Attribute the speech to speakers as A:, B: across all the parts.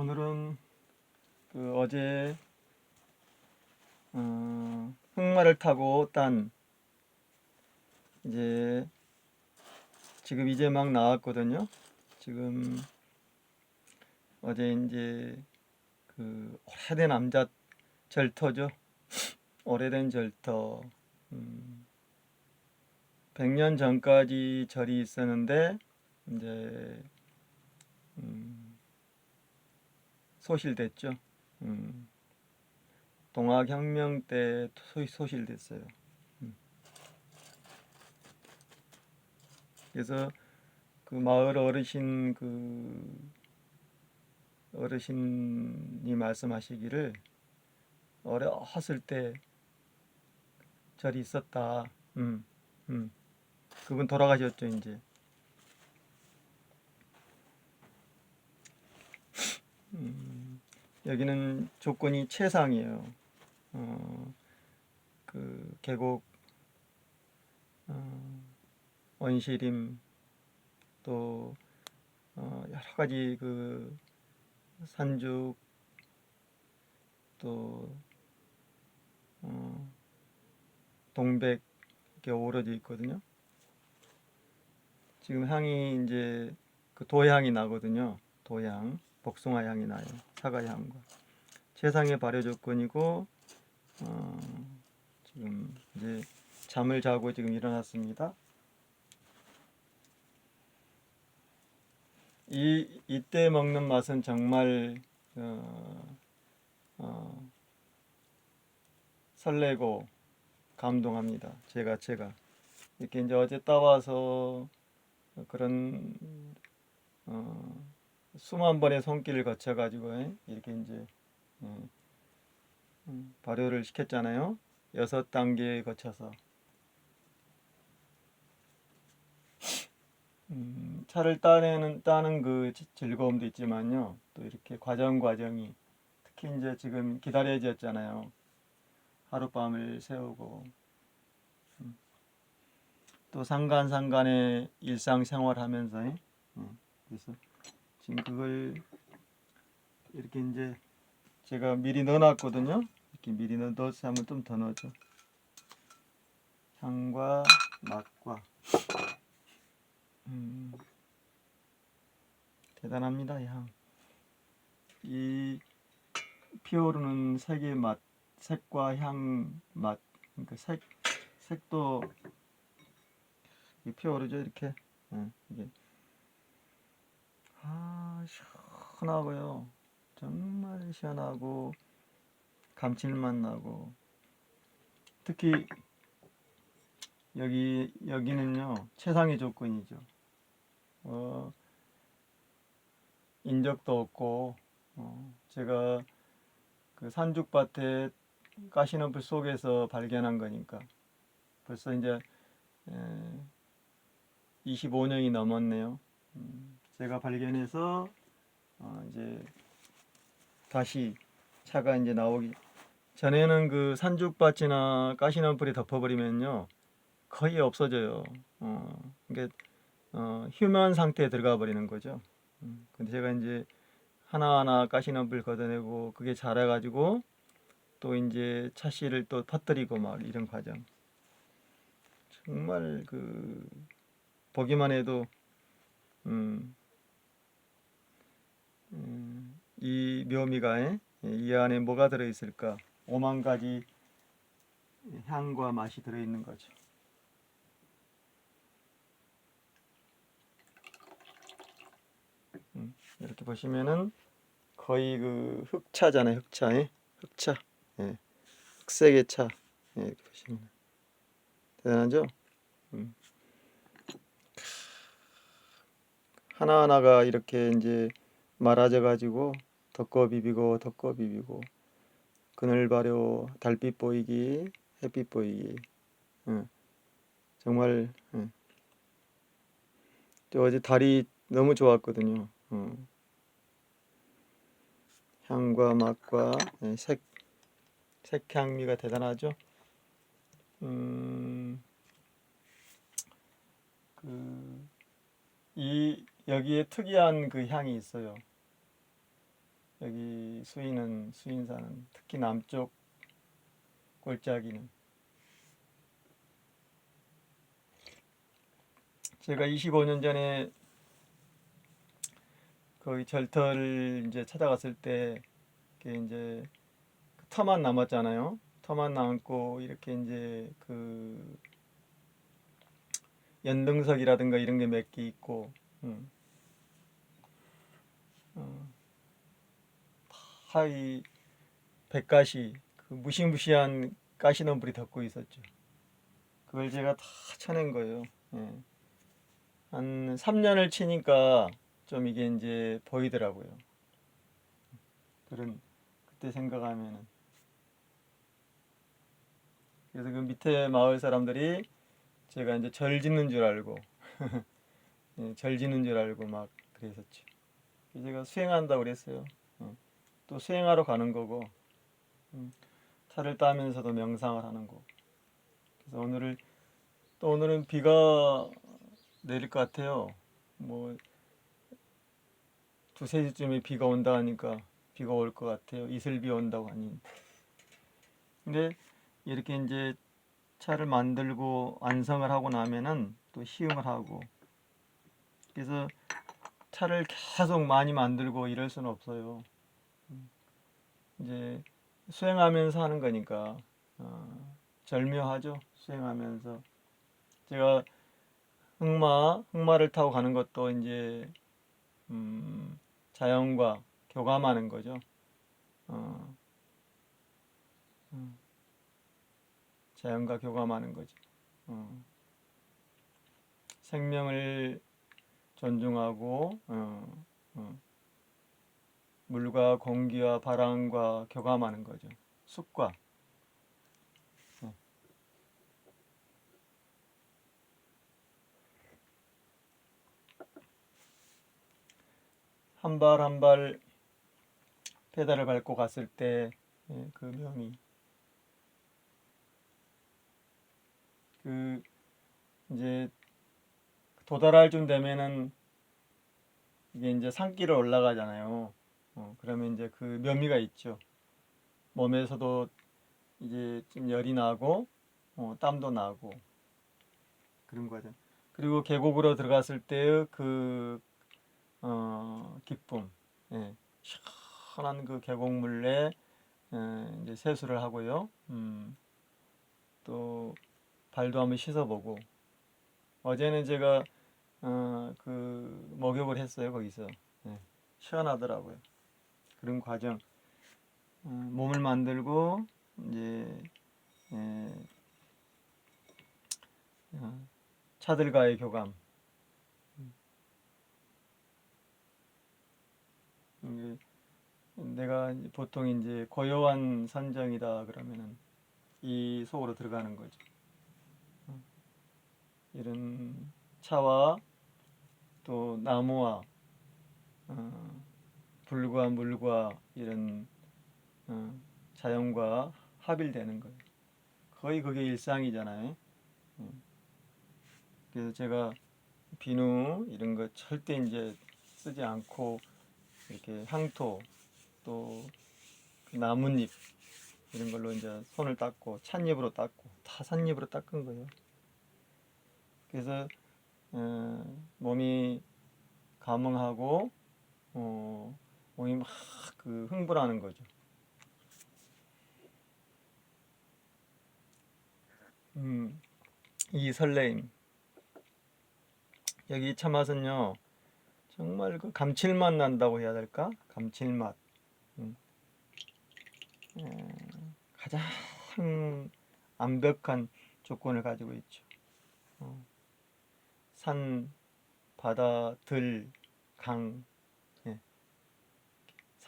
A: 오늘은 그 어제 어, 흑마를 타고 딴 이제 지금 이제 막 나왔거든요. 지금 어제 이제 그 오래된 남자 절터죠. 오래된 절터. 음, 100년 전까지 절이 있었는데 이제 음, 소실됐죠. 음, 동학혁명 때 소, 소실됐어요. 음. 그래서 그 마을 어르신 그 어르신이 말씀하시기를 어렸을 때 절이 있었다. 음, 음. 그분 돌아가셨죠 이제. 음, 여기는 조건이 최상이에요. 어, 그 계곡, 어, 원시림 또 어, 여러 가지 그 산죽 또 어, 동백 이렇게 어우러져 있거든요. 지금 향이 이제 그 도향이 나거든요. 도향, 복숭아 향이 나요. 사과 향과 최상의 발효 조건이고 어, 지금 이제 잠을 자고 지금 일어났습니다. 이 이때 먹는 맛은 정말 어, 어, 설레고 감동합니다. 제가 제가 이렇게 이제 어제 따와서 그런 어, 수만 번의 손길을 거쳐 가지고 이렇게 이제 예, 음, 발효를 시켰잖아요. 여섯 단계 거쳐서 음, 차를 따내는 따는 그 지- 즐거움도 있지만요. 또 이렇게 과정 과정이 특히 이제 지금 기다려졌잖아요. 하룻밤을 세우고 음, 또 상간 상간의 일상생활하면서 예, 그래서 지금 그걸 이렇게 이제 제가 미리 넣어놨거든요. 이렇게 미리 넣- 넣어서 한번 좀 더 넣어줘. 향과 맛과 음, 대단합니다, 향. 이 피오르는 색의 맛, 색과 향 맛, 그러니까 색, 색도 이 피오르죠, 이렇게. 예, 이게. 아, 시원하고요. 정말 시원하고 감칠맛 나고 특히 여기 여기는요 최상의 조건이죠. 어, 인적도 없고 어, 제가 그 산죽밭에 가시덤불 속에서 발견한 거니까 벌써 이제 에, 25년이 넘었네요. 음, 제가 발견해서 어, 이제 다시 차가 이제 나오기 전에는 그 산죽밭이나 가시덤불이 덮어버리면요 거의 없어져요. 어, 이게 어, 휴면 상태에 들어가 버리는 거죠. 음, 근데 제가 이제 하나하나 가시덤불 걷어내고 그게 자라가지고 또 이제 차씨를 또 퍼뜨리고 막 이런 과정. 정말 그 보기만 해도 음, 음, 이 묘미가 에? 이 안에 뭐가 들어 있을까? 오만 가지 향과 맛이 들어 있는 거죠. 음, 이렇게 보시면은 거의 그 흑차잖아요, 흑차, 예? 흑차, 예. 흑색의 차, 예, 이렇게 보시면 대단하죠? 음. 하나하나가 이렇게 이제 말아져 가지고 덮고 비비고 덮고 비비고 그늘 발효 달빛 보이기 햇빛 보이기 예. 정말 예. 저 어제 달이 너무 좋았거든요 어. 향과 맛과 예, 색 색향미가 대단하죠 음, 그, 이 여기에 특이한 그 향이 있어요. 여기 수인은 수인사는 특히 남쪽 골짜기는 제가 25년 전에 거기 절터를 이제 찾아갔을 때 이제 그 터만 남았잖아요. 터만 남고 이렇게 이제 그 연등석이라든가 이런 게 몇 개 있고, 음. 어, 다이 백가시 그 무시무시한 가시덤불이 덮고 있었죠. 그걸 제가 다 쳐낸 거예요. 예. 한 3년을 치니까 좀 이게 이제 보이더라고요. 그런 그때 생각하면은 그래서 그 밑에 마을 사람들이 제가 이제 절 짓는 줄 알고 예, 절 짓는 줄 알고 막 그랬었죠. 제가 수행한다고 그랬어요. 어. 또 수행하러 가는 거고 음, 차를 따면서도 명상을 하는 거고. 그래서 오늘을 또 오늘은 비가 내릴 것 같아요. 뭐 두세 시쯤에 비가 온다 하니까 비가 올 것 같아요. 이슬비 온다고 하니. 근데 이렇게 이제 차를 만들고 완성을 하고 나면은 또 시음을 하고 그래서 차를 계속 많이 만들고 이럴 수는 없어요. 음. 이제 수행하면서 하는 거니까 어, 절묘하죠. 수행하면서 제가 흑마 흑마를 타고 가는 것도 이제 음, 자연과 교감하는 거죠. 어, 음, 자연과 교감하는 거죠. 어, 생명을 존중하고 어, 어, 물과 공기와 바람과 교감하는 거죠. 숲과 네. 한발 한 발 페달을 밟고 갔을 때그 묘미 그 이제 도달할 쯤 되면은 이게 이제 산길을 올라가잖아요. 어, 그러면 이제 그 묘미가 있죠. 몸에서도 이제 좀 열이 나고 어, 땀도 나고 그런 거죠. 그리고 계곡으로 들어갔을 때의 그 어, 기쁨, 예, 시원한 그 계곡물에 에, 이제 세수를 하고요. 음, 또 발도 한번 씻어보고 어제는 제가 어, 그 목욕을 했어요 거기서 예, 시원하더라고요. 그런 과정 어, 몸을 만들고 이제 예, 어, 차들과의 교감 내가 보통 이제 고요한 산정이다 그러면은 이 속으로 들어가는 거죠. 어, 이런 차와 또 나무와 어, 불과 물과 이런 어, 자연과 합일되는 거예요. 거의 그게 일상이잖아요. 음. 그래서 제가 비누 이런 거 절대 이제 쓰지 않고 이렇게 향토 또그 나뭇잎 이런 걸로 이제 손을 닦고 찻잎으로 닦고 다 삿잎으로 닦은 거예요. 그래서 어, 몸이 감흥하고 어, 몸이 막 그 흥분하는 거죠. 음, 이 설레임. 여기 차 맛은요, 정말 그 감칠맛 난다고 해야 될까? 감칠맛. 음. 에, 가장 완벽한 조건을 가지고 있죠. 어. 산, 바다, 들, 강, 예.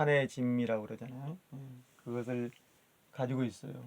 A: 산의 진미라고 그러잖아요. 예. 그것을 가지고 있어요.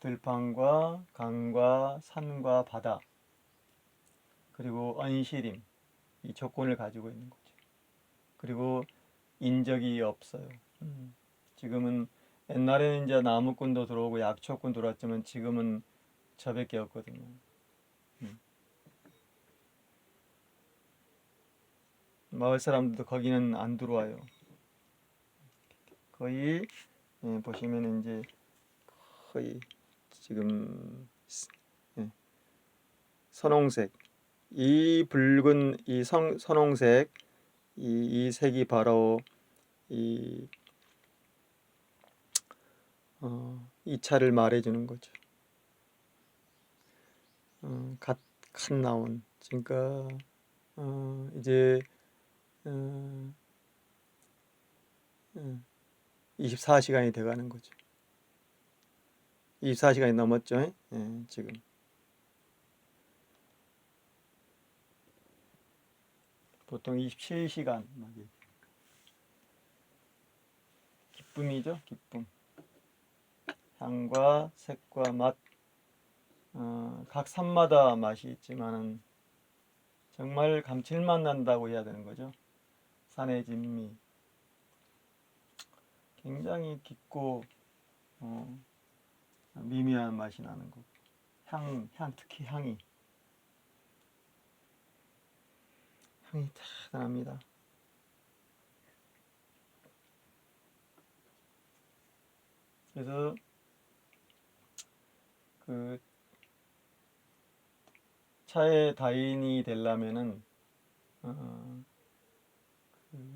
A: 들판과 강과 산과 바다 그리고 언시림 이 조건을 가지고 있는 거죠. 그리고 인적이 없어요. 음. 지금은 옛날에는 이제 나무꾼도 들어오고 약초꾼 들어왔지만 지금은 저밖에 없거든요. 음. 마을 사람들도 거기는 안 들어와요. 거의 예, 보시면 이제 거의 지금 스- 예, 선홍색 이 붉은 이 성, 선홍색 이, 이 색이 바로 이, 어, 이 차를 말해주는 거죠. 어, 갓, 갓 나온 그러니까 어, 이제 어, 어, 24시간이 돼가는 거죠. 24시간이 넘었죠. 예, 지금. 보통 27시간 막 이렇게. 기쁨이죠, 기쁨. 향과 색과 맛, 어, 각 산마다 맛이 있지만은 정말 감칠맛 난다고 해야 되는 거죠. 산의 진미. 굉장히 깊고 어, 미미한 맛이 나는 거. 향, 향 특히 향이 향이 대단합니다. 그래서 그 차의 다인이 되려면은 어, 그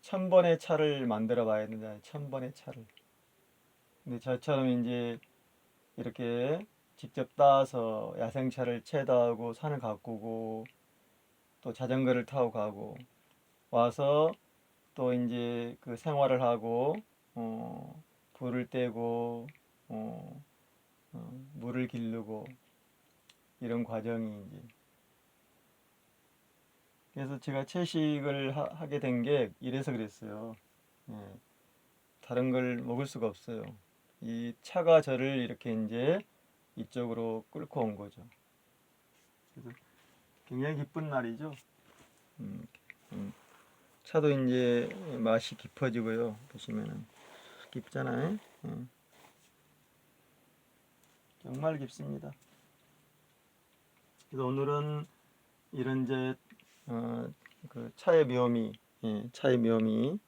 A: 천 번의 차를 만들어 봐야 된다. 천 번의 차를. 근데 저처럼 이제 이렇게 직접 따서 야생차를 채다 하고 산을 가꾸고 또 자전거를 타고 가고 와서 또 이제 그 생활을 하고 어, 불을 떼고 어, 어, 물을 기르고 이런 과정이 이제 그래서 제가 채식을 하, 게 된 게 이래서 그랬어요. 예, 다른 걸 먹을 수가 없어요. 이 차가 저를 이렇게 이제 이쪽으로 끌고 온 거죠. 그래서 굉장히 기쁜 날이죠. 음, 음. 차도 이제 맛이 깊어지고요. 보시면은 깊잖아요. 예. 정말 깊습니다. 그래서 오늘은 이런 이제 어, 그 차의 묘미, 예, 차의 묘미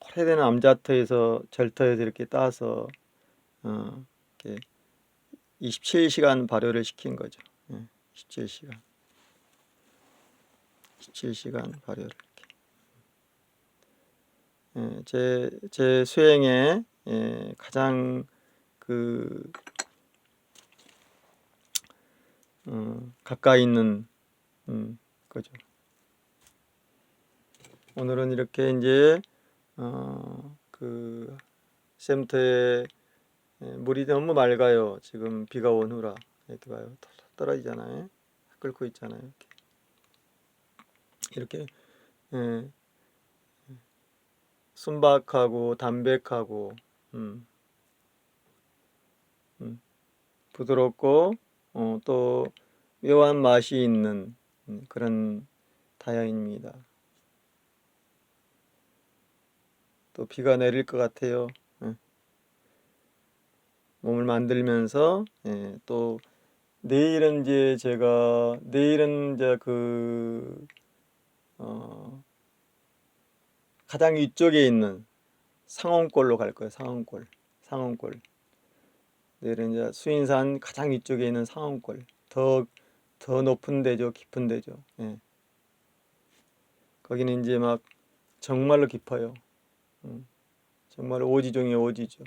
A: 오래된 암자터에서 절터에서 이렇게 따서 어, 이렇게 27시간 발효를 시킨 거죠. 예, 27시간. 17시간 발효를 이렇게. 예, 제, 제 수행에 예, 가장 그 어, 가까이 있는 음, 거죠. 오늘은 이렇게 이제 어, 그 샘터에 예, 물이 너무 맑아요. 지금 비가 온 후라 이렇게 봐요. 떨어지잖아요. 끓고 있잖아요. 이렇게, 이렇게 예, 순박하고 담백하고 음, 음, 부드럽고 어, 또 묘한 맛이 있는 음, 그런 다양입니다. 또 비가 내릴 것 같아요. 예. 몸을 만들면서 예, 또 내일은 이제 제가 내일은 이제 그 어, 가장 위쪽에 있는 상원골로 갈 거예요. 상원골, 상원골. 내일은 이제 수인산 가장 위쪽에 있는 상원골. 더, 더 높은 데죠, 깊은 데죠. 예. 거기는 이제 막 정말로 깊어요. 음, 정말 오지 중에 오지죠.